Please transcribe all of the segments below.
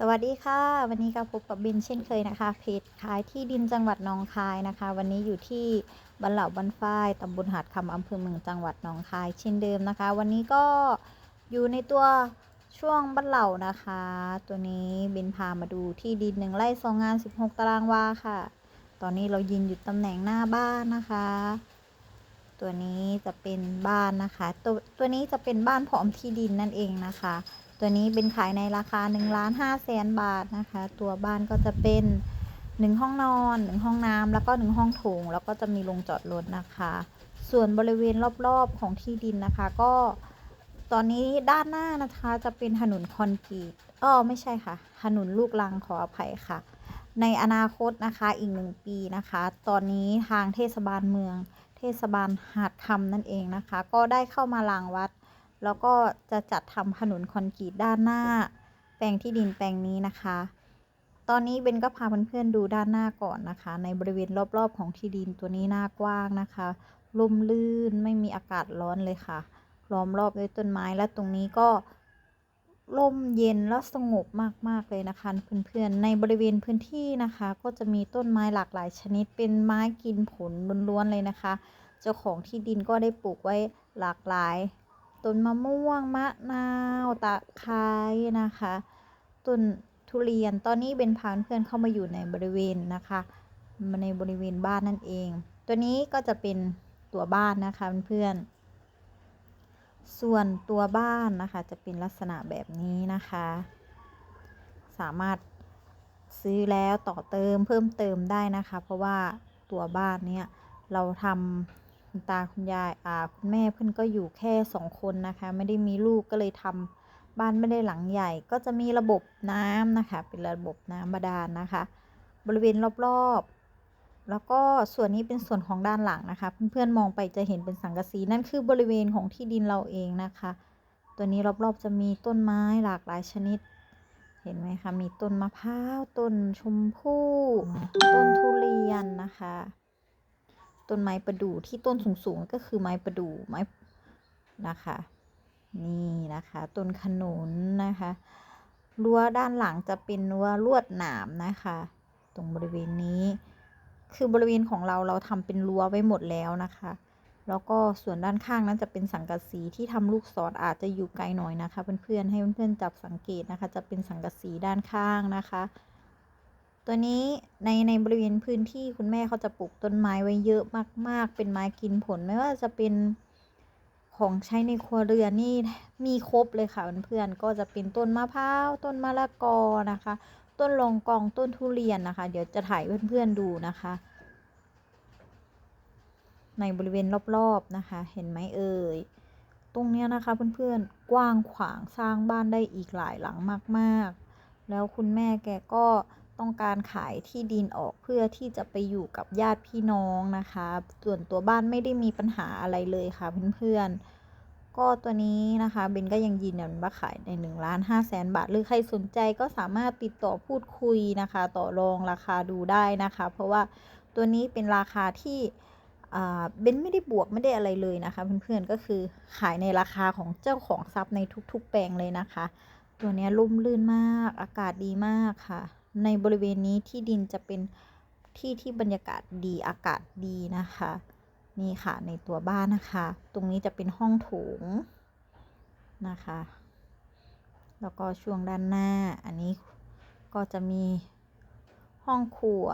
สวัสดีค่ะ วันนี้ก็พบกับบินเช่นเคยนะคะเพจขายที่ดินจังหวัดหนองคายนะคะ วันนี้อยู่ที่บ้านเหล่าบ้านฝ้ายตำบลหาดคำอำเภอเมืองจังหวัดหนองคายเช่นเดิมนะคะ วันนี้ก็อยู่ในตัวช่วงบ้านเหล่านะคะ ตัวนี้บินพามาดูที่ดินหนึ่งไร่สองงาน 16 ตารางวาค่ะ ตอนนี้เรายืนอยู่ตำแหน่งหน้าบ้านนะคะ ตัวนี้จะเป็นบ้านนะคะ ตัวตัวนี้จะเป็นบ้านพร้อมที่ดินนั่นเองนะคะ ตัวนี้เป็นขายในราคา1ล้าน5แสนบาทนะคะ ตัวบ้านก็จะเป็น1ห้องนอน1ห้องน้ำแล้วก็1ห้องโถงแล้วก็จะมีโรงจอดรถนะคะ ส่วนบริเวณรอบๆของที่ดินนะคะ ก็ตอนนี้ด้านหน้านะคะจะเป็นถนนคอนกรีตอ้อไม่ใช่ค่ะ ถนนลูกรังขออภัยค่ะ ในอนาคตนะคะอีกหนึ่งปีนะคะ ตอนนี้ทางเทศบาลเมือง เทศบาลหาดคำนั่นเองนะคะ ก็ได้เข้ามารางวัด แล้วก็จะจัดทำถนนคอนกรีตด้านหน้า แปลงที่ดินแปลงนี้นะคะ ตอนนี้เบนก็พาเพื่อนๆดูด้านหน้าก่อนนะคะ ในบริเวณรอบๆของที่ดินตัวนี้หน้ากว้างนะคะลมลื่นไม่มีอากาศร้อนเลยค่ะล้อมรอบด้วยต้นไม้และตรงนี้ก็ลมเย็นแล้วสงบมากๆเลยนะคะเพื่อนๆในบริเวณพื้นที่นะคะ ก็จะมีต้นไม้หลากหลายชนิด เป็นไม้กินผลล้วนๆเลยนะคะ เจ้าของที่ดินก็ได้ปลูกไว้หลากหลาย ต้นมะม่วง มะนาวตะไคร้นะคะต้นทุเรียนตอนนี้เป็นพานเพื่อนเข้ามาอยู่ในบริเวณนะคะในบริเวณบ้านนั่นเอง ตัวนี้ก็จะเป็นตัวบ้านนะคะเพื่อนๆส่วนตัวบ้านนะคะจะเป็นลักษณะแบบนี้นะคะ สามารถซื้อแล้วต่อเติมเพิ่มเติมได้นะคะ เพราะว่าตัวบ้านเนี้ยเราทำ คุณตาคุณยายอ่าคุณแม่เพื่อนก็อยู่แค่สองคนนะคะ ไม่ได้มีลูกก็เลยทำบ้านไม่ได้หลังใหญ่ ก็จะมีระบบน้ำนะคะ เป็นระบบน้ำบาดาลนะคะ บริเวณรอบๆ แล้วก็ส่วนนี้เป็นส่วนของด้านหลังนะคะ เพื่อนๆมองไปจะเห็นเป็นสังกะสีนั่นคือบริเวณของที่ดินเราเองนะคะ ตัวนี้รอบๆจะมีต้นไม้หลากหลายชนิด เห็นไหมคะมีต้นมะพร้าวต้นชมพู่ต้นทุเรียนนะคะ ต้นไม้ประดู่ที่ต้นสูงๆก็คือไม้ประดู่ไม้นะคะ นี่นะคะต้นขนุนนะคะรั้วด้านหลังจะเป็นรั้วลวดหนามนะคะ ตรงบริเวณนี้ คือบริเวณของเราเราทำเป็นรั้วไว้หมดแล้วนะคะ แล้วก็ส่วนด้านข้างนั้นจะเป็นสังกะสีที่ทำลูกศรอาจจะอยู่ไกลหน่อยนะคะเพื่อนๆให้เพื่อนๆจับสังเกตนะคะ จะเป็นสังกะสีด้านข้างนะคะ ตัวนี้ในในบริเวณพื้นที่คุณแม่เขาจะปลูกต้นไม้ไว้เยอะมาก ๆ เป็นไม้กินผลไม่ว่าจะเป็นของใช้ในครัวเรือนนี่มีครบเลยค่ะเพื่อนๆก็จะเป็นต้นมะพร้าวต้นมะละกอนะคะ ต้นลองกองต้นทุเรียนนะคะ เดี๋ยวจะถ่ายเพื่อนๆดูนะคะ ในบริเวณรอบๆนะคะ เห็นไหมเอ่ยตรงเนี้ยนะคะเพื่อนๆกว้างขวางสร้างบ้านได้อีกหลายหลังมากๆ แล้วคุณแม่แกก็ ต้องการขายที่ดินออกเพื่อที่จะไปอยู่กับญาติพี่น้องนะคะ ส่วนตัวบ้านไม่ได้มีปัญหาอะไรเลยค่ะเพื่อนๆ ก็ตัวนี้นะคะเบนก็ยังยืนยันว่าขายใน1ล้าน5แสนบาท หรือใครสนใจก็สามารถติดต่อพูดคุยนะคะ ต่อรองราคาดูได้นะคะ เพราะว่าตัวนี้เป็นราคาที่เบนไม่ได้บวกไม่ได้อะไรเลยนะคะ เพื่อนๆก็คือขายในราคาของเจ้าของทรัพย์ในทุกๆ แปลงเลยนะคะ ตัวนี้ลุ่มลื่นมากอากาศดีมากค่ะ ในบริเวณนี้ที่ดินจะเป็นที่ที่บรรยากาศดีอากาศดีนะคะ นี่ค่ะในตัวบ้านนะคะ ตรงนี้จะเป็นห้องโถงนะคะ แล้วก็ช่วงด้านหน้าอันนี้ก็จะมีห้องครัว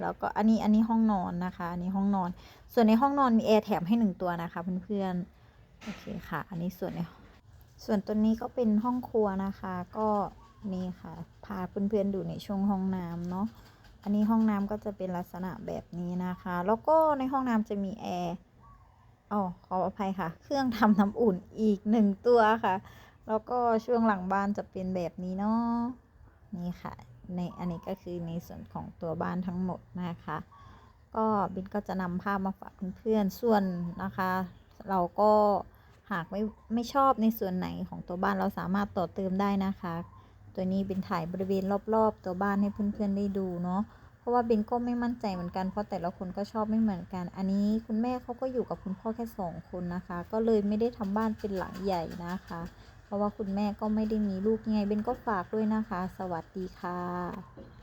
แล้วก็อันนี้อันนี้ห้องนอนนะคะอันนี้ห้องนอน ส่วนในห้องนอนมีแอร์แถมให้หนึ่งตัวนะคะเพื่อนๆโอเคค่ะ อันนี้ส่วนในส่วนตัวนี้ก็เป็นห้องครัวนะคะ ก็ นี่ค่ะ พาเพื่อนๆดูในช่วงห้องน้ำเนาะ อันนี้ห้องน้ำก็จะเป็นลักษณะแบบนี้นะคะ แล้วก็ในห้องน้ำจะมีแอร์อ๋อขออภัยค่ะ เครื่องทำน้ำอุ่นอีกหนึ่งตัวค่ะ แล้วก็ช่วงหลังบ้านจะเป็นแบบนี้เนาะ นี่ค่ะ ในอันนี้ก็คือในส่วนของตัวบ้านทั้งหมดนะคะ ก็บินก็จะนำภาพมาฝากเพื่อนๆ ส่วนนะคะ เราก็หากไม่ไม่ชอบในส่วนไหนของตัวบ้านเราสามารถต่อเติมได้นะคะ ตัวนี้เป็นถ่ายบริเวณรอบๆ ตัวบ้านให้เพื่อนๆได้ดูเนาะเพราะว่าเบนก็ไม่มั่นใจเหมือนกันเพราะแต่ละคนก็ชอบไม่เหมือนกัน อันนี้คุณแม่เขาก็อยู่กับคุณพ่อแค่สองคนนะคะ ก็เลยไม่ได้ทำบ้านเป็นหลังใหญ่นะคะ เพราะว่าคุณแม่ก็ไม่ได้มีลูกยังไงเบนก็ฝากด้วยนะคะ สวัสดีค่ะ